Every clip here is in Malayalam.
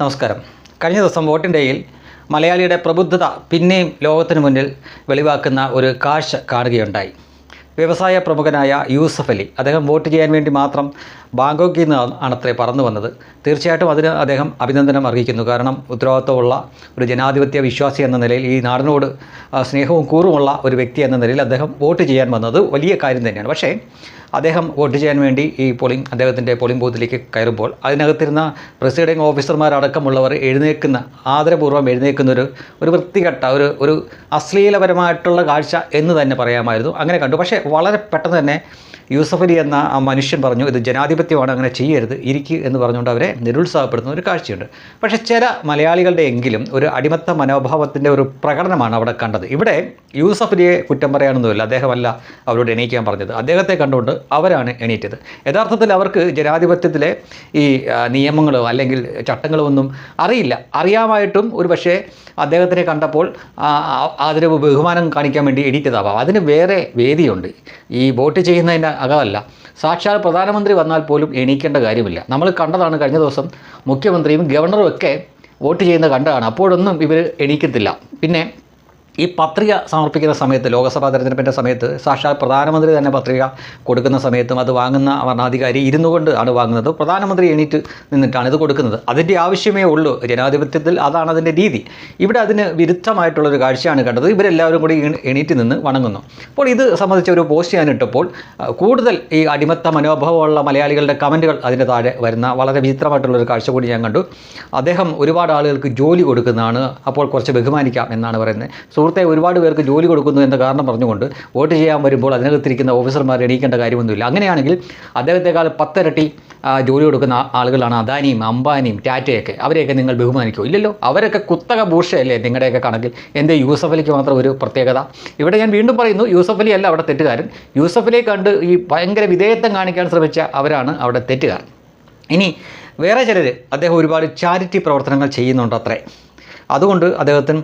നമസ്കാരം. കഴിഞ്ഞ ദിവസം വോട്ടിന്റെയിൽ മലയാളിയുടെ പ്രബുദ്ധത പിന്നെയും ലോകത്തിന് മുന്നിൽ വെളിവാക്കുന്ന ഒരു കാഴ്ച കാണുകയുണ്ടായി. വ്യവസായ പ്രമുഖനായ യൂസഫ് അലി അദ്ദേഹം വോട്ട് ചെയ്യാൻ വേണ്ടി മാത്രം ബാങ്കോക്കിൽ നിന്ന് ആണത്രേ പറന്നു വന്നത്. തീർച്ചയായിട്ടും അതിന് അദ്ദേഹം അഭിനന്ദനം അർഹിക്കുന്നു. കാരണം ഉത്തരവാദിത്വമുള്ള ഒരു ജനാധിപത്യ വിശ്വാസി എന്ന നിലയിൽ ഈ നാടിനോട് സ്നേഹവും കൂറുമുള്ള ഒരു വ്യക്തി എന്ന നിലയിൽ അദ്ദേഹം വോട്ട് ചെയ്യാൻ വന്നത് വലിയ കാര്യം തന്നെയാണ്. പക്ഷേ അദ്ദേഹം വോട്ട് ചെയ്യാൻ വേണ്ടി ഈ പോളിംഗ് അദ്ദേഹത്തിന്റെ പോളിംഗ് ബൂത്തിലേക്ക് കയറുമ്പോൾ അതിനകത്തിരുന്ന പ്രസിഡിംഗ് ഓഫീസർമാരടക്കമുള്ളവർ എഴുന്നേൽക്കുന്ന ആദരപൂർവം എഴുന്നേൽക്കുന്ന ഒരു ഒരു വൃത്തികെട്ട ഒരു ഒരു അശ്ലീലപരമായിട്ടുള്ള കാഴ്ച എന്ന് തന്നെ പറയാമായിരുന്നു. അങ്ങനെ കണ്ടു. പക്ഷേ വളരെ പെട്ടെന്ന് തന്നെ യൂസഫ് അലി എന്ന ആ മനുഷ്യൻ പറഞ്ഞു ഇത് ജനാധിപത്യമാണ് അങ്ങനെ ചെയ്യരുത് ഇരിക്കുക എന്ന് പറഞ്ഞുകൊണ്ട് അവരെ നിരുത്സാഹപ്പെടുത്തുന്ന ഒരു കാഴ്ചയുണ്ട്. പക്ഷേ ചില മലയാളികളുടെ എങ്കിലും ഒരു അടിമത്ത മനോഭാവത്തിന്റെ ഒരു പ്രകടനമാണ് അവിടെ കണ്ടത്. ഇവിടെ യൂസഫ് അലിയെ കുറ്റം പറയാനൊന്നുമില്ല അദ്ദേഹമല്ല അവരോട് എണീക്കാൻ പറഞ്ഞത്. അദ്ദേഹത്തെ കണ്ടുകൊണ്ട് അവരാണ് എണീറ്റത്. യഥാർത്ഥത്തിൽ അവർക്ക് ജനാധിപത്യത്തിലെ ഈ നിയമങ്ങളോ അല്ലെങ്കിൽ ചട്ടങ്ങളോ ഒന്നും അറിയില്ല. അറിയാമായിട്ടും ഒരു പക്ഷേ അദ്ദേഹത്തിനെ കണ്ടപ്പോൾ ആദരവ് ബഹുമാനം കാണിക്കാൻ വേണ്ടി എണീറ്റതാവാം. അതിന് വേറെ വേദിയുണ്ട്. ഈ വോട്ട് ചെയ്യുന്നതിന്റെ അകമല്ല. സാക്ഷാൽ പ്രധാനമന്ത്രി വന്നാൽ പോലും എണീക്കേണ്ട കാര്യമില്ല. നമ്മൾ കണ്ടതാണ് കഴിഞ്ഞ ദിവസം മുഖ്യമന്ത്രിയും ഗവർണറും ഒക്കെ വോട്ട് ചെയ്യുന്ന കണ്ടതാണ്. അപ്പോഴൊന്നും ഇവർ എണീക്കത്തില്ല. പിന്നെ ഈ പത്രിക സമർപ്പിക്കുന്ന സമയത്ത് ലോക്സഭാ തെരഞ്ഞെടുപ്പിന്റെ സമയത്ത് സാക്ഷാൽ പ്രധാനമന്ത്രി തന്നെ പത്രിക കൊടുക്കുന്ന സമയത്തും അത് വാങ്ങുന്ന വർണാധികാരി ഇരുന്നു കൊണ്ട് ആണ് വാങ്ങുന്നത്. പ്രധാനമന്ത്രി എണീറ്റ് നിന്നിട്ടാണ് ഇത് കൊടുക്കുന്നത്. അതിന്റെ ആവശ്യമേ ഉള്ളൂ. ജനാധിപത്യത്തിൽ അതാണ് അതിന്റെ രീതി. ഇവിടെ അതിന് വിരുദ്ധമായിട്ടുള്ളൊരു കാഴ്ചയാണ് കണ്ടത്. ഇവരെല്ലാവരും കൂടി എണീറ്റ് നിന്ന് വണങ്ങുന്നു. അപ്പോൾ ഇത് സംബന്ധിച്ച ഒരു പോസ്റ്റ് ഞാൻ ഇട്ടപ്പോൾ കൂടുതൽ ഈ അടിമത്ത മനോഭാവമുള്ള മലയാളികളുടെ കമന്റുകൾ അതിന്റെ താഴെ വരുന്ന വളരെ വിചിത്രമായിട്ടുള്ളൊരു കാഴ്ച കൂടി ഞാൻ കണ്ടു. അദ്ദേഹം ഒരുപാട് ആളുകൾക്ക് ജോലി കൊടുക്കുന്നതാണ്. അപ്പോൾ കുറച്ച് ബഹുമാനിക്കാം എന്നാണ് പറയുന്നത്. സുഹൃത്തെ ഒരുപാട് പേർക്ക് ജോലി കൊടുക്കുന്നു എന്ന കാരണം പറഞ്ഞുകൊണ്ട് വോട്ട് ചെയ്യാൻ വരുമ്പോൾ അതിനകത്തിരിക്കുന്ന ഓഫീസർമാർ എണീക്കേണ്ട കാര്യമൊന്നുമില്ല. അങ്ങനെയാണെങ്കിൽ അദ്ദേഹത്തെക്കാൾ പത്തിരട്ടി ജോലി കൊടുക്കുന്ന ആളുകളാണ് അദാനിയും അംബാനിയും ടാറ്റയൊക്കെ. അവരെയൊക്കെ നിങ്ങൾ ബഹുമാനിക്കുമോ ഇല്ലല്ലോ. അവരൊക്കെ കുത്തക ഭൂഷയല്ലേ നിങ്ങളുടെയൊക്കെ കണക്കിൽ? എന്റെ യൂസഫ് അലിക്ക് മാത്രം ഒരു പ്രത്യേകത. ഇവിടെ ഞാൻ വീണ്ടും പറയുന്നു യൂസഫ് അലി അല്ല അവിടെ തെറ്റുകാരൻ. യൂസഫ് അലിയെ കണ്ട് ഈ ഭയങ്കര വിധേയത്വം കാണിക്കാൻ ശ്രമിച്ച അവരാണ് അവിടെ തെറ്റുകാരൻ. ഇനി വേറെ ചിലർ അദ്ദേഹം ഒരുപാട് ചാരിറ്റി പ്രവർത്തനങ്ങൾ ചെയ്യുന്നുണ്ട് അത്രേ അതുകൊണ്ട് അദ്ദേഹത്തിന്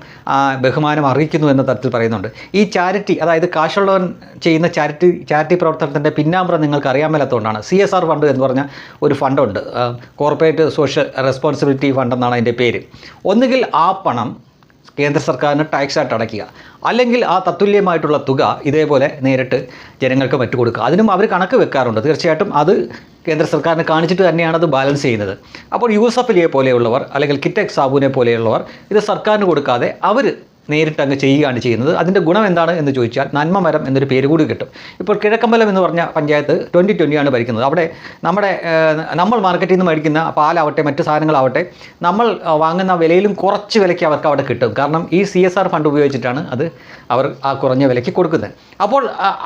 ബഹുമാനം അർഹിക്കുന്നു എന്ന തരത്തിൽ പറയുന്നുണ്ട്. ഈ ചാരിറ്റി അതായത് കാശുള്ളവൻ ചെയ്യുന്ന ചാരിറ്റി ചാരിറ്റി പ്രവർത്തനത്തിന്റെ പിന്നാമ്പുറം നിങ്ങൾക്ക് അറിയാൻ മേലാത്തതുകൊണ്ടാണ്. സി എസ് ആർ ഫണ്ട് എന്ന് പറഞ്ഞ ഒരു ഫണ്ടുണ്ട് കോർപ്പറേറ്റ് സോഷ്യൽ റെസ്പോൺസിബിലിറ്റി ഫണ്ട് എന്നാണ് അതിന്റെ പേര്. ഒന്നുകിൽ ആ പണം കേന്ദ്ര സർക്കാരിന് ടാക്സ് ആയിട്ട് അടയ്ക്കുക. അല്ലെങ്കിൽ ആ തത്തുല്യമായിട്ടുള്ള തുക ഇതേപോലെ നേരിട്ട് ജനങ്ങൾക്ക് മറ്റു കൊടുക്കുക. അതിനും അവർ കണക്ക് വെക്കാറുണ്ട്. തീർച്ചയായിട്ടും അത് കേന്ദ്ര സർക്കാരിനെ കാണിച്ചിട്ട് തന്നെയാണ് അത് ബാലൻസ് ചെയ്യുന്നത്. അപ്പോൾ യൂസഫ് അലിയെ പോലെയുള്ളവർ അല്ലെങ്കിൽ കിറ്റക് സാബുവിനെ പോലെയുള്ളവർ ഇത് സർക്കാരിന് കൊടുക്കാതെ അവർ നേരിട്ട് അങ്ങ് ചെയ്യുകയാണ് ചെയ്യുന്നത്. അതിന്റെ ഗുണം എന്താണ് എന്ന് ചോദിച്ചാൽ നന്മമരം എന്നൊരു പേര് കൂടി കിട്ടും. ഇപ്പോൾ കിഴക്കമ്പലം എന്ന് പറഞ്ഞ പഞ്ചായത്ത് ട്വന്റി ട്വന്റിയാണ് ഭരിക്കുന്നത്. അവിടെ നമ്മുടെ നമ്മൾ മാർക്കറ്റിൽ നിന്ന് മേടിക്കുന്ന പാലാവട്ടെ മറ്റ് സാധനങ്ങളാവട്ടെ നമ്മൾ വാങ്ങുന്ന വിലയിലും കുറച്ച് വിലയ്ക്ക് അവർക്ക് അവിടെ കിട്ടും. കാരണം ഈ സി എസ് ആർ ഫണ്ട് ഉപയോഗിച്ചിട്ടാണ് അത് അവർ ആ കുറഞ്ഞ വിലയ്ക്ക് കൊടുക്കുന്നത്. അപ്പോൾ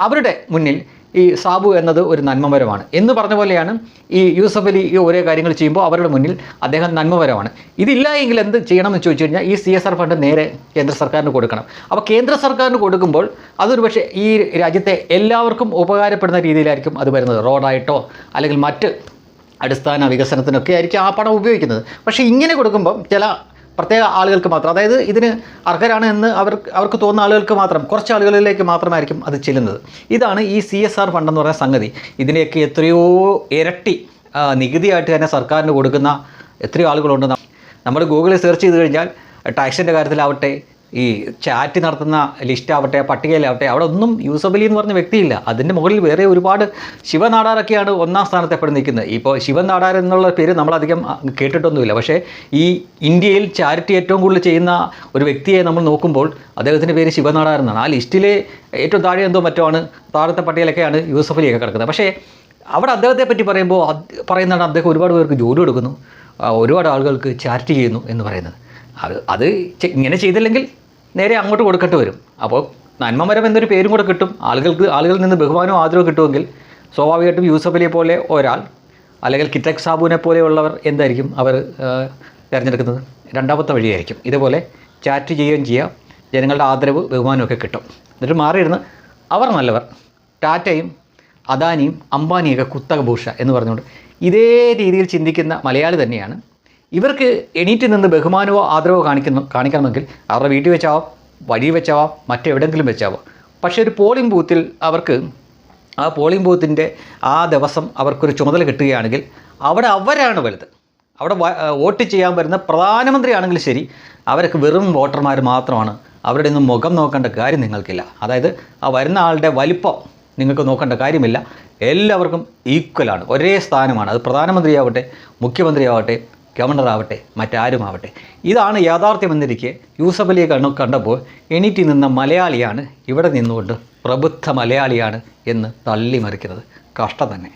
അവരുടെ മുന്നിൽ ഈ സാബു എന്നത് ഒരു നന്മമരമാണ്. എന്ന് പറഞ്ഞ പോലെയാണ് ഈ യൂസഫ് അലി ഈ ഓരോ കാര്യങ്ങൾ ചെയ്യുമ്പോൾ അവരുടെ മുന്നിൽ അദ്ദേഹം നന്മമരമാണ്. ഇതില്ല എങ്കിൽ എന്ത് ചെയ്യണമെന്ന് ചോദിച്ചു കഴിഞ്ഞാൽ ഈ സി എസ് ആർ ഫണ്ട് നേരെ കേന്ദ്ര സർക്കാരിന് കൊടുക്കണം. അപ്പോൾ കേന്ദ്ര സർക്കാരിന് കൊടുക്കുമ്പോൾ അതൊരു പക്ഷേ ഈ രാജ്യത്തെ എല്ലാവർക്കും ഉപകാരപ്പെടുന്ന രീതിയിലായിരിക്കും അത് വരുന്നത്. റോഡായിട്ടോ അല്ലെങ്കിൽ മറ്റ് അടിസ്ഥാന വികസനത്തിനൊക്കെ ആയിരിക്കും ആ പണം ഉപയോഗിക്കുന്നത്. പക്ഷേ ഇങ്ങനെ കൊടുക്കുമ്പം ചില പ്രത്യേക ആളുകൾക്ക് മാത്രം. അതായത് ഇതിന് അർഹരാണ് എന്ന് അവർ അവർക്ക് തോന്നുന്ന ആളുകൾക്ക് മാത്രം കുറച്ച് ആളുകളിലേക്ക് മാത്രമായിരിക്കും അത് ചെല്ലുന്നത്. ഇതാണ് ഈ സി എസ് ആർ ഫണ്ട് എന്ന് പറയുന്ന സംഗതി. ഇതിനെയൊക്കെ എത്രയോ ഇരട്ടി നികുതിയായിട്ട് തന്നെ സർക്കാരിന് കൊടുക്കുന്ന എത്രയോ ആളുകളുണ്ട്. നമ്മൾ ഗൂഗിളിൽ സെർച്ച് ചെയ്ത് കഴിഞ്ഞാൽ ടാക്സിന്റെ കാര്യത്തിലാവട്ടെ ഈ ചാറ്റ് നടത്തുന്ന ലിസ്റ്റ് ആവട്ടെ പട്ടികയിലാവട്ടെ അവിടെ ഒന്നും യൂസഫലി എന്ന് പറഞ്ഞ വ്യക്തിയില്ല. അതിന്റെ മുകളിൽ വേറെ ഒരുപാട് ശിവനാടാരൊക്കെയാണ് ഒന്നാം സ്ഥാനത്ത് എപ്പോഴും നിൽക്കുന്നത്. ഇപ്പോൾ ശിവനാടാർ എന്നുള്ള പേര് നമ്മളധികം കേട്ടിട്ടൊന്നുമില്ല. പക്ഷേ ഈ ഇന്ത്യയിൽ ചാരിറ്റി ഏറ്റവും കൂടുതൽ ചെയ്യുന്ന ഒരു വ്യക്തിയെ നമ്മൾ നോക്കുമ്പോൾ അദ്ദേഹത്തിന്റെ പേര് ശിവനാടാർ എന്നാണ് ആ ലിസ്റ്റിലെ ഏറ്റവും താഴെ എന്തോ മറ്റോ ആണ് താഴത്തെ പട്ടികയിലൊക്കെയാണ് യൂസഫലിയൊക്കെ കിടക്കുന്നത്. പക്ഷേ അവിടെ അദ്ദേഹത്തെ പറ്റി പറയുമ്പോൾ പറയുന്നതാണ് അദ്ദേഹം ഒരുപാട് പേർക്ക് ജോലി കൊടുക്കുന്നു. ഒരുപാട് ആളുകൾക്ക് ചാരിറ്റി ചെയ്യുന്നു എന്ന് പറയുന്നത്. അത് അത് ഇങ്ങനെ ചെയ്തില്ലെങ്കിൽ നേരെ അങ്ങോട്ട് കൊടുക്കേണ്ടി വരും. അപ്പോൾ നന്മമരം എന്നൊരു പേരും കൂടെ കിട്ടും. ആളുകൾക്ക് ആളുകളിൽ നിന്ന് ബഹുമാനവും ആദരവും കിട്ടുമെങ്കിൽ സ്വാഭാവികമായിട്ടും യൂസഫ് അലിയെ പോലെ ഒരാൾ അല്ലെങ്കിൽ കിറ്റക് സാബുവിനെ പോലെയുള്ളവർ എന്തായിരിക്കും അവർ തിരഞ്ഞെടുക്കുന്നത്? രണ്ടാമത്തെ വഴിയായിരിക്കും. ഇതുപോലെ ചാറ്റ് ചെയ്യുകയും ചെയ്യാം. ജനങ്ങളുടെ ആദരവ് ബഹുമാനമൊക്കെ കിട്ടും. എന്നിട്ട് മാറിയിരുന്ന് അവർ നല്ലവർ. ടാറ്റയും അദാനിയും അംബാനിയൊക്കെ കുത്തക ഭൂഷ എന്ന് പറഞ്ഞുകൊണ്ട് ഇതേ രീതിയിൽ ചിന്തിക്കുന്ന മലയാളി തന്നെയാണ് ഇവർക്ക് എണീറ്റ് നിന്ന് ബഹുമാനമോ ആദരവോ കാണിക്കുന്നു കാണിക്കണമെങ്കിൽ അവരുടെ വീട്ടിൽ വെച്ചാവാം വഴി വെച്ചാവാം മറ്റെവിടെങ്കിലും വെച്ചാവാം. പക്ഷേ ഒരു പോളിംഗ് ബൂത്തിൽ അവർക്ക് ആ പോളിംഗ് ബൂത്തിന്റെ ആ ദിവസം അവർക്കൊരു ചുമതല കിട്ടുകയാണെങ്കിൽ അവിടെ അവരാണ് വലുത്. അവിടെ വോട്ട് ചെയ്യാൻ വരുന്ന പ്രധാനമന്ത്രിയാണെങ്കിൽ ശരി അവരൊക്കെ വെറും വോട്ടർമാർ മാത്രമാണ്. അവരുടെ ഒന്നും മുഖം നോക്കേണ്ട കാര്യം നിങ്ങൾക്കില്ല. അതായത് ആ വരുന്ന ആളുടെ വലിപ്പം നിങ്ങൾക്ക് നോക്കേണ്ട കാര്യമില്ല. എല്ലാവർക്കും ഈക്വലാണ് ഒരേ സ്ഥാനമാണ്. അത് പ്രധാനമന്ത്രിയാവട്ടെ മുഖ്യമന്ത്രിയാവട്ടെ ഗവർണറാവട്ടെ മറ്റാരുമാവട്ടെ. ഇതാണ് യാഥാർത്ഥ്യമെന്നിരിക്കെ യൂസഫ് അലിയെ കണ്ണു കണ്ടപ്പോൾ എണീറ്റി നിന്ന മലയാളിയാണ് ഇവിടെ നിന്നുകൊണ്ട് പ്രബുദ്ധ മലയാളിയാണ് എന്ന് തള്ളിമറിക്കുന്നത്. കഷ്ടം തന്നെ.